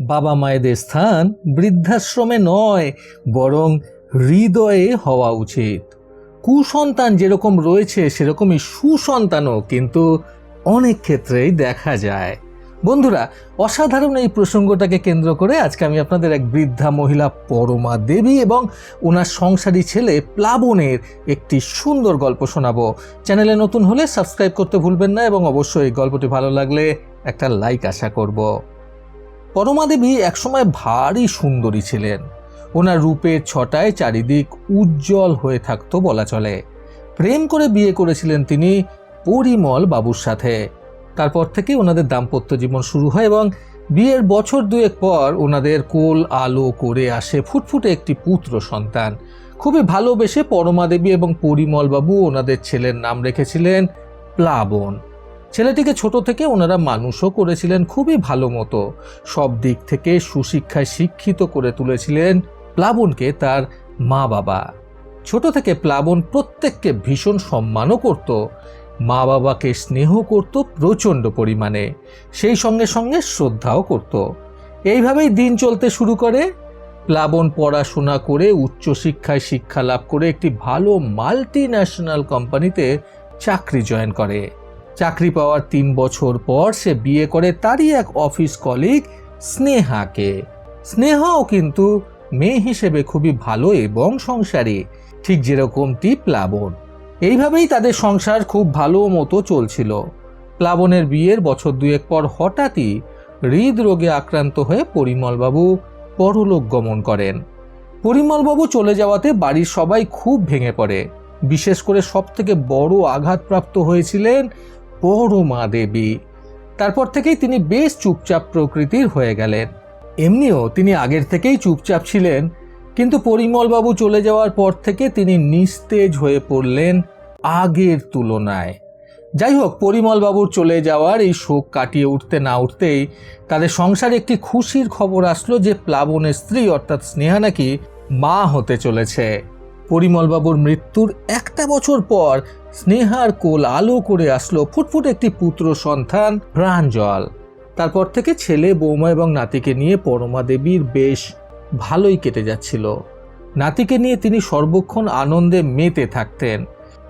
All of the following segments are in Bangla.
বাবা মায়েদের স্থান বৃদ্ধাশ্রমে নয়, বরং হৃদয়ে হওয়া উচিত। কুসন্তান যেরকম রয়েছে, সেরকমই সুসন্তানও কিন্তু অনেক ক্ষেত্রেই দেখা যায়। বন্ধুরা, অসাধারণ এই প্রসঙ্গটাকে কেন্দ্র করে আজকে আমি আপনাদের এক বৃদ্ধা মহিলা, পরমা দেবী এবং ওনার সংসারী ছেলে প্লাবনের একটি সুন্দর গল্প শোনাবো। চ্যানেলে নতুন হলে সাবস্ক্রাইব করতে ভুলবেন না এবং অবশ্যই গল্পটি ভালো লাগলে একটা লাইক আশা করব। পরমা দেবী একসময় ভারী সুন্দরী ছিলেন। ওনার রূপের ছটায় চারিদিক উজ্জ্বল হয়ে থাকতো বলা চলে। প্রেম করে বিয়ে করেছিলেন তিনি পরিমল বাবুর সাথে। তারপর থেকে ওনাদের দাম্পত্য জীবন শুরু হয় এবং বিয়ের বছর দুয়েক পর ওনাদের কোল আলো করে আসে ফুটফুটে একটি পুত্র সন্তান। খুবই ভালোবেসে পরমা দেবী এবং পরিমল বাবু ওনাদের ছেলের নাম রেখেছিলেন প্লাবন। ছেলেটিকে ছোট থেকে ওনারা মানুষও করেছিলেন খুবই ভালো মতো। সব দিক থেকে সুশিক্ষায় শিক্ষিত করে তুলেছিলেন প্লাবনকে তার মা বাবা ছোট থেকে প্লাবন প্রত্যেককে ভীষণ সম্মানও করত। মা বাবাকে স্নেহ করত প্রচণ্ড পরিমাণে, সেই সঙ্গে সঙ্গে শ্রদ্ধাও করত। এইভাবেই দিন চলতে শুরু করে। প্লাবন পড়াশোনা করে উচ্চশিক্ষায় শিক্ষা লাভ করে একটি ভালো মাল্টি ন্যাশনাল কোম্পানিতে চাকরি জয়েন করে। চাকরি পাওয়ার তিন বছর পর সে বিয়ে করে তারই এক অফিস কলিগ স্নেহাকে। স্নেহাও কিন্তু মেয়ে হিসেবে খুবই ভালো এবং সংসারী, ঠিক যেরকমটি প্লাবন। এইভাবেই তাদের সংসার খুব ভালো মতো চলছিল। প্লাবনের বিয়ের বছর দুয়েক পর হঠাৎই হৃদরোগে আক্রান্ত হয়ে পরিমলবাবু পরলোক গমন করেন। পরিমলবাবু চলে যাওয়াতে বাড়ির সবাই খুব ভেঙে পড়ে। বিশেষ করে সবথেকে বড় আঘাতপ্রাপ্ত হয়েছিলেন পরমা দেবী। তারপর থেকেই তিনি বেশ চুপচাপ প্রকৃতির হয়ে গেলেন। এমনিও তিনি আগের থেকেই চুপচাপ ছিলেন, কিন্তু পরিমলবাবু চলে যাওয়ার পর থেকে তিনি নিস্তেজ হয়ে পড়লেন আগের তুলনায়। যাই হোক, পরিমলবাবুর চলে যাওয়ার এই শোক কাটিয়ে উঠতে না উঠতেই তাদের সংসারে একটি খুশির খবর আসলো যে প্লাবনের স্ত্রী, অর্থাৎ স্নেহা নাকি মা হতে চলেছে। পরিমলবাবুর মৃত্যুর একটা বছর পর স্নেহার কোল আলো করে আসলো ফুটফুট একটি পুত্র সন্তান প্রাঞ্জল তারপর থেকে ছেলে, বৌমা এবং নাতিকে নিয়ে পরমা দেবীর বেশ ভালোই কেটে যাচ্ছিল। নাতিকে নিয়ে তিনি সর্বক্ষণ আনন্দে মেতে থাকতেন।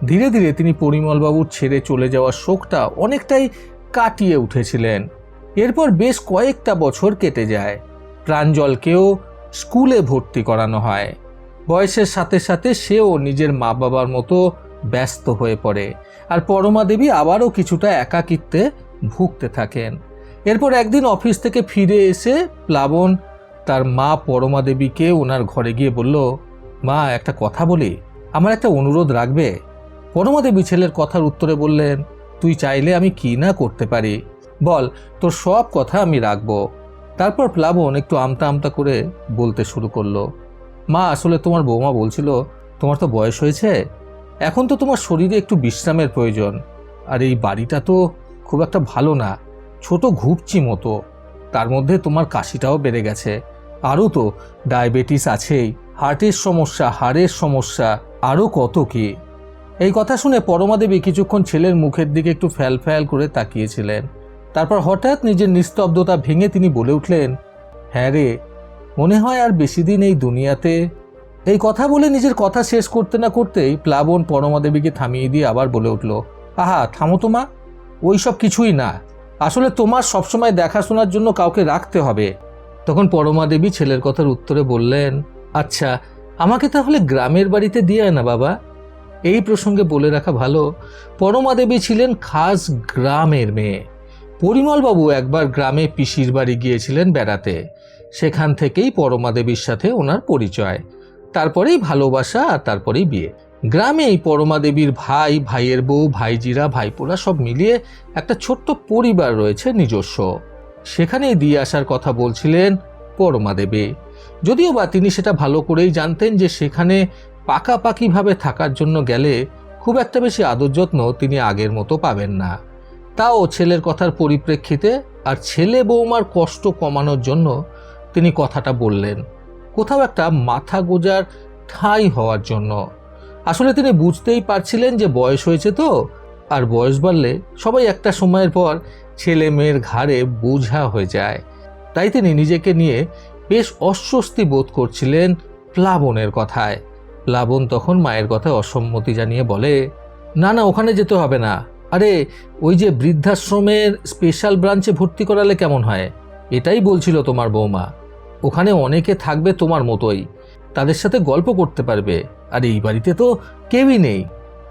ধীরে ধীরে তিনি পরিমলবাবুর ছেড়ে চলে যাওয়ার শোকটা অনেকটাই কাটিয়ে উঠেছিলেন। এরপর বেশ কয়েকটা বছর কেটে যায়। প্রাঞ্জলকেও স্কুলে ভর্তি করানো হয়। বয়সের সাথে সাথে সেও নিজের মা বাবার মতো ব্যস্ত হয়ে পড়ে। আর পরমা দেবী আবারও কিছুটা একাকিত্বে ভুগতে থাকেন। এরপর একদিন অফিস থেকে ফিরে এসে প্লাবন তার মা পরমা দেবীকে ওনার ঘরে গিয়ে বলল, মা, একটা কথা বলি। আমার একটা অনুরোধ রাখবে। পরমা দেবী ছেলের কথার উত্তরে বললেন, তুই চাইলে আমি কি না করতে পারি? বল, তোর সব কথা আমি রাখব। তারপর প্লাবন একটু আমতা আমতা করে বলতে শুরু করল মা, আসলে তোমার বৌমা বলছিল তোমার তো বয়স হয়েছে। এখন তো তোমার শরীরে একটু বিশ্রামের প্রয়োজন। আর এই বাড়িটা তো খুব একটা ভালো না, ছোট ঘুপচি মতো। তার মধ্যে তোমার কাশিটাও বেড়ে গেছে। আরও তো ডায়াবেটিস আছেই, হার্টের সমস্যা, হাড়ের সমস্যা, আরও কত কি। এই কথা শুনে পরমা দেবী কিছুক্ষণ ছেলের মুখের দিকে একটু ফ্যাল ফ্যাল করে তাকিয়েছিলেন। তারপর হঠাৎ নিজের নিস্তব্ধতা ভেঙে তিনি বলে উঠলেন হ্যাঁ রে মনে হয় আর বেশি দিন এই দুনিয়াতে। এই কথা বলে নিজের কথা শেষ করতে না করতেই প্লাবন পরমা দেবীকে থামিয়ে দিয়ে আবার বলে উঠল, আহা, থামো তোমা ওই সব কিছুই না। আসলে তোমার সবসময় দেখাশোনার জন্য কাউকে রাখতে হবে। তখন পরমা দেবী ছেলের কথার উত্তরে বললেন আচ্ছা আমাকে তাহলে গ্রামের বাড়িতে দিয়ে না বাবা। এই প্রসঙ্গে বলে রাখা ভালো পরমা দেবী ছিলেন খাস গ্রামের মেয়ে। পরিমলবাবু একবার গ্রামে পিসির বাড়ি গিয়েছিলেন বেড়াতে। সেখান থেকেই পরমা দেবীর সাথে ওনার পরিচয়। তারপরেই ভালোবাসা আর তারপরেই বিয়ে। গ্রামেই পরমা দেবীর ভাই, ভাইয়ের বউ, ভাইজিরা, ভাইপোরা সব মিলিয়ে একটা ছোট্ট পরিবার রয়েছে নিজস্ব। সেখানেই দিয়ে আসার কথা বলছিলেন পরমা দেবী। যদিও বা তিনি সেটা ভালো করেই জানতেন যে সেখানে পাকাপাকিভাবে থাকার জন্য গেলে খুব একটা বেশি আদর যত্ন তিনি আগের মতো পাবেন না। তাও ছেলের কথার পরিপ্রেক্ষিতে আর ছেলে বৌমার কষ্ট কমানোর জন্য তিনি কথাটা বললেন, কোথাও একটা মাথা গোজার ঠাঁই হওয়ার জন্য। আসলে তিনি বুঝতেই পারছিলেন যে বয়স হয়েছে তো, আর বয়স বাড়লে সবাই একটা সময়ের পর ছেলে মেয়ের ঘাড়ে বোঝা হয়ে যায়। তাই তিনি নিজেকে নিয়ে বেশ অস্বস্তি বোধ করছিলেন প্লাবনের কথায়। প্লাবন তখন মায়ের কথায় অসম্মতি জানিয়ে বলে, না না, ওখানে যেতে হবে না। আরে, ওই যে বৃদ্ধাশ্রমের স্পেশাল ব্রাঞ্চে ভর্তি করালে কেমন হয়? এটাই বলছিল তোমার বৌমা। ওখানে অনেকে থাকবে তোমার মতোই। তাদের সাথে গল্প করতে পারবে, আর এই বাড়িতে তো কেউই নেই।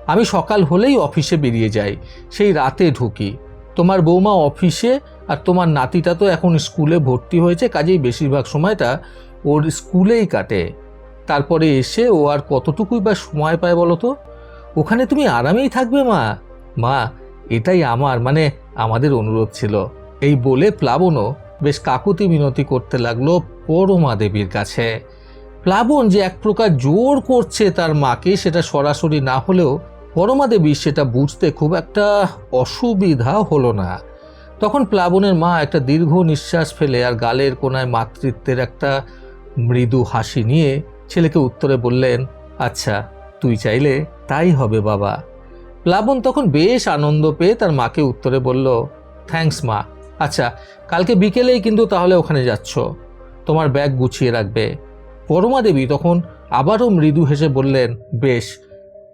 আমি সকাল হলেই অফিসে বেরিয়ে যাই, সেই রাতে ঢুকি। তোমার বৌমা অফিসে আর তোমার নাতিটা তো এখন স্কুলে ভর্তি হয়েছে, কাজেই বেশিরভাগ সময়টা ওর স্কুলেই কাটে। তারপরে এসে ও আর কতটুকুই বা সময় পায় বলো তো? ওখানে তুমি আরামেই থাকবে, মা। মা, এটাই আমার মানে আমাদের অনুরোধ ছিল। এই বলে প্লাবনও বেশ কাকুতি মিনতি করতে লাগল পরমা দেবীর কাছে। প্লাবন যে এক প্রকার জোর করছে তার মাকে সেটা সরাসরি না হলেও পরমা দেবী সেটা বুঝতে খুব একটা অসুবিধা হলো না। তখন প্লাবনের মা একটা দীর্ঘ নিঃশ্বাস ফেলে আর গালের কোনায় মাতৃত্বের একটা মৃদু হাসি নিয়ে ছেলেকে উত্তরে বললেন আচ্ছা তুই চাইলে তাই হবে বাবা। প্লাবন তখন বেশ আনন্দ পেয়ে তার মাকে উত্তরে বলল, থ্যাঙ্কস মা। আচ্ছা কালকে বিকেলেই কিন্তু তাহলে ওখানে যাচ্ছ। তোমার ব্যাগ গুছিয়ে রাখবে। পরমা দেবী তখন আবারও মৃদু হেসে বললেন, বেশ,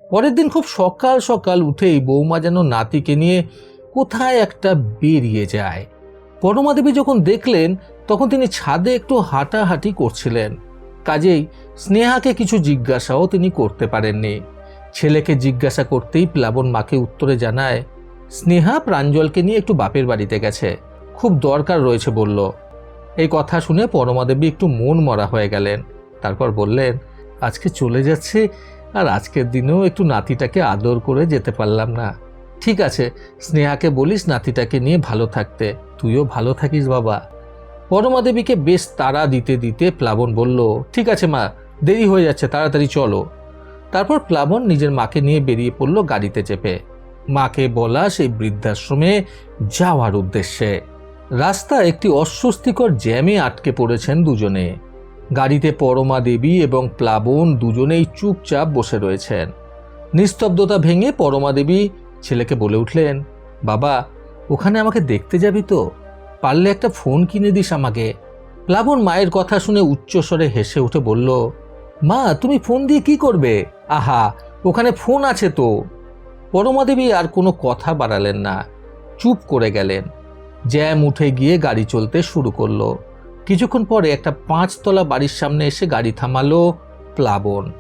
পরের দিন খুব সকাল সকাল উঠেই বৌমা যেন নাতিকে নিয়ে কোথায় একটা বেরিয়ে যায়। পরমা দেবী যখন দেখলেন, তখন তিনি ছাদে একটু হাঁটাহাঁটি করছিলেন। কাজেই স্নেহাকে কিছু জিজ্ঞাসাও তিনি করতে পারেননি। ছেলেকে জিজ্ঞাসা করতেই প্লাবন মাকে উত্তরে জানায়, স্নেহা প্রাঞ্জলকে নিয়ে একটু বাপের বাড়িতে গেছে। খুব দরকার রয়েছে বলল। এই কথা শুনে পরমাদেবী একটু মন মরা হয়ে গেলেন। তারপর বললেন, আজকে চলে যাচ্ছে আর আজকের দিনেও একটু নাতিটাকে আদর করে যেতে পারলাম না। ঠিক আছে, স্নেহাকে বলিস নাতিটাকে নিয়ে ভালো থাকতে। তুইও ভালো থাকিস বাবা। পরমাদেবীকে বেশ তাড়া দিতে দিতে প্লাবন বলল, ঠিক আছে মা, দেরি হয়ে যাচ্ছে, তাড়াতাড়ি চলো। তারপর প্লাবন নিজের মাকে নিয়ে বেরিয়ে পড়ল গাড়িতে চেপে। মাকে বলা সেই বৃদ্ধাশ্রমে যাওয়ার উদ্দেশ্যে। রাস্তা একটি অস্বস্তিকর জ্যামে আটকে পড়েছেন দুজনে। গাড়িতে পরমা দেবী এবং প্লাবন দুজনেই চুপচাপ বসে রয়েছেন। নিস্তব্ধতা ভেঙে পরমা দেবী ছেলেকে বলে উঠলেন, বাবা, ওখানে আমাকে দেখতে যাবি তো? পারলে একটা ফোন কিনে দিস আমাকে। প্লাবন মায়ের কথা শুনে উচ্চস্বরে হেসে উঠে বলল, মা, তুমি ফোন দিয়ে কি করবে? আহা, ওখানে ফোন আছে তো। পরমা দেবী আর কোনো কথা বাড়ালেন না, চুপ করে গেলেন। জ্যাম উঠে গিয়ে গাড়ি চলতে শুরু করল। কিছুক্ষণ পরে একটা পাঁচতলা বাড়ির সামনে এসে গাড়ি থামালো প্লাবন।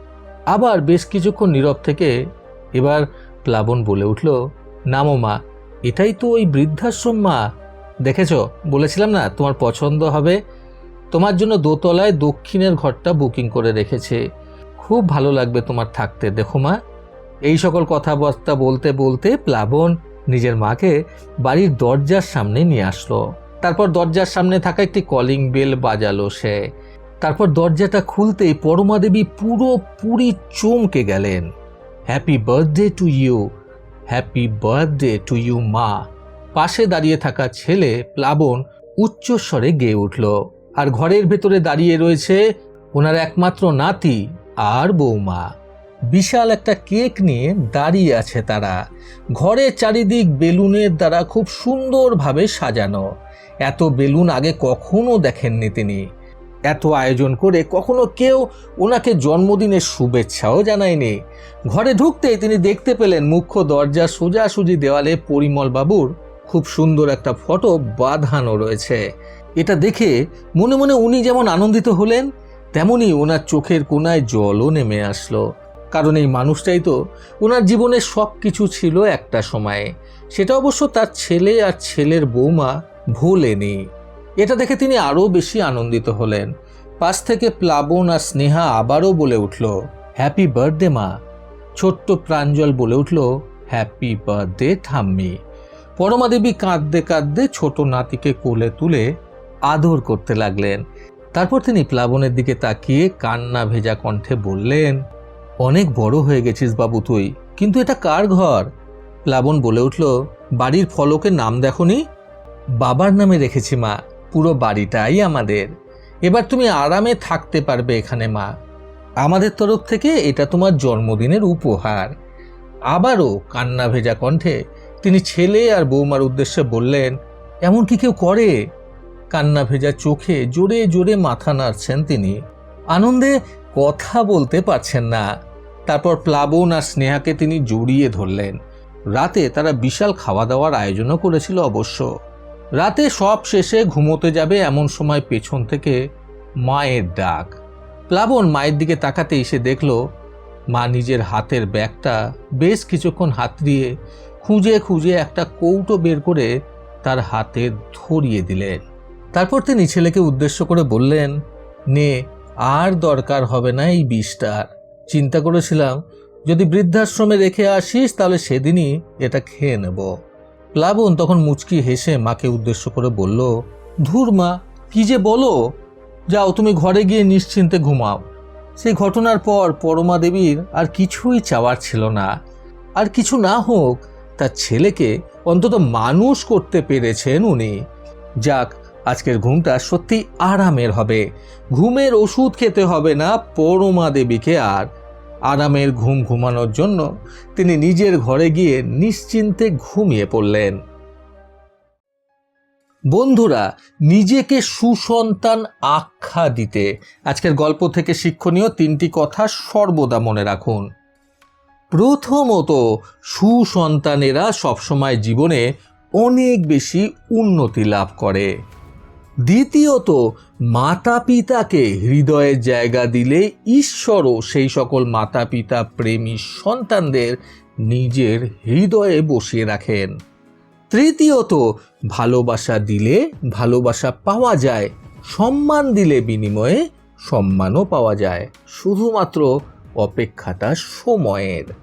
আবার বেশ কিছুক্ষণ নীরব থেকে এবার প্লাবন বলে উঠল, নামো মা, এটাই তো ওই বৃদ্ধাশ্রম মা। দেখেছ, বলেছিলাম না তোমার পছন্দ হবে? তোমার জন্য দোতলায় দক্ষিণের ঘরটা বুকিং করে রেখেছে। খুব ভালো লাগবে তোমার থাকতে, দেখো মা। এই সকল কথাবার্তা বলতে বলতে প্লাবন নিজের মাকে বাড়ির দরজার সামনে নিয়ে আসলো। তারপর দরজার সামনে থাকা একটি কলিং বেল বাজালো সে। তারপর দরজাটা খুলতেই পরমা দেবী পুরোপুরি চমকে গেলেন। Happy birthday to you happy birthday to you মা। পাশে দাঁড়িয়ে থাকা ছেলে প্লাবন উচ্চস্বরে গেয়ে উঠল। আর ঘরের ভেতরে দাঁড়িয়ে রয়েছে ওনার একমাত্র নাতি আর বৌমা। বিশাল একটা কেক নিয়ে দাঁড়িয়ে আছে তারা। ঘরের চারিদিক বেলুনের দ্বারা খুব সুন্দরভাবে সাজানো। এত বেলুন আগে কখনো দেখেননি তিনি। এত আয়োজন করে কখনো কেউ ওনাকে জন্মদিনের শুভেচ্ছাও জানায়নি। ঘরে ঢুকতেই তিনি দেখতে পেলেন মুখ্য দরজা সোজাসুজি দেওয়ালে পরিমল বাবুর খুব সুন্দর একটা ফটো বাঁধানো রয়েছে। এটা দেখে মনে মনে উনি যেমন আনন্দিত হলেন, তেমনি ওনার চোখের কোনায় জলও নেমে আসলো। কারণ এই মানুষটাই তো ওনার জীবনের সব কিছু ছিল একটা সময়ে। সেটা অবশ্য তার ছেলে আর ছেলের বৌমা ভুলেনি। এটা দেখে তিনি আরও বেশি আনন্দিত হলেন। পাশ থেকে প্লাবন আর স্নেহা আবারও বলে উঠল হ্যাপি বার্থডে মা। ছোট্ট প্রাঞ্জল বলে উঠল হ্যাপি বার্থডে ঠাম্মি। পরমা দেবী কাঁদতে কাঁদতে ছোট নাতিকে কোলে তুলে আদর করতে লাগলেন। তারপর তিনি প্লাবনের দিকে তাকিয়ে কান্না ভেজা কণ্ঠে বললেন অনেক বড় হয়ে গেছিস বাবু তুই, কিন্তু এটা কার ঘর? প্লাবন বলে উঠল, বাড়ির ফলকে নাম দেখনি? বাবার নামে রেখেছি মা, পুরো বাড়িটাই আমাদের। এবার তুমি আরামে থাকতে পারবে এখানে মা। আমাদের তরফ থেকে এটা তোমার জন্মদিনের উপহার। আবারও কান্না ভেজা কণ্ঠে তিনি ছেলে আর বৌমার উদ্দেশ্যে বললেন, এমন কি কেউ করে? কান্না ভেজা চোখে জোরে জোরে মাথা নাড়ছেন তিনি। আনন্দে কথা বলতে পারছেন না। তারপর প্লাবন আর স্নেহাকে তিনি জড়িয়ে ধরলেন। রাতে তারা বিশাল খাওয়া দাওয়ার আয়োজনও করেছিল অবশ্য। রাতে সব শেষে ঘুমোতে যাবে এমন সময় পেছন থেকে মায়ের ডাক। প্লাবন মায়ের দিকে তাকাতে এসে দেখল, মা নিজের হাতের ব্যাগটা বেশ কিছুক্ষণ হাত দিয়ে খুঁজে খুঁজে একটা কৌটো বের করে তার হাতে ধরিয়ে দিলেন। তারপর তিনি ছেলেকে উদ্দেশ্য করে বললেন, নে আর দরকার হবে না এই বিষটার। চিন্তা করেছিলাম, যদি বৃদ্ধাশ্রমে রেখে আসিস, তাহলে সেদিনই এটা খেয়ে নেব। প্লাবন তখন মুচকি হেসে মাকে উদ্দেশ্য করে বলল, ধুর মা, কি যে বলো। যাও, তুমি ঘরে গিয়ে নিশ্চিন্তে ঘুমাও। সেই ঘটনার পর পরমা দেবীর আর কিছুই চাওয়ার ছিল না। আর কিছু না হোক, তার ছেলেকে অন্তত মানুষ করতে পেরেছেন উনি। যাক আজকের ঘুমটা সত্যি আরামের হবে। ঘুমের ওষুধ খেতে হবে না পরমা দেবীকে আর। আরামের ঘুম ঘুমানোর জন্য তিনি নিজের ঘরে গিয়ে নিশ্চিন্তে ঘুমিয়ে পড়লেন। বন্ধুরা, নিজেকে সুসন্তান আখ্যা দিতে আজকের গল্প থেকে শিক্ষণীয় তিনটি কথা সর্বদা মনে রাখুন। প্রথমত, সুসন্তানেরা সবসময় জীবনে অনেক বেশি উন্নতি লাভ করে। দ্বিতীয়ত মাতা পিতাকে হৃদয়ের জায়গা দিলে ঈশ্বরও সেই সকল মাতা পিতা প্রেমী সন্তানদের নিজের হৃদয়ে বসিয়ে রাখেন। তৃতীয়ত, ভালোবাসা দিলে ভালোবাসা পাওয়া যায়, সম্মান দিলে বিনিময়ে সম্মানও পাওয়া যায়, শুধুমাত্র অপেক্ষাটা সময়ের।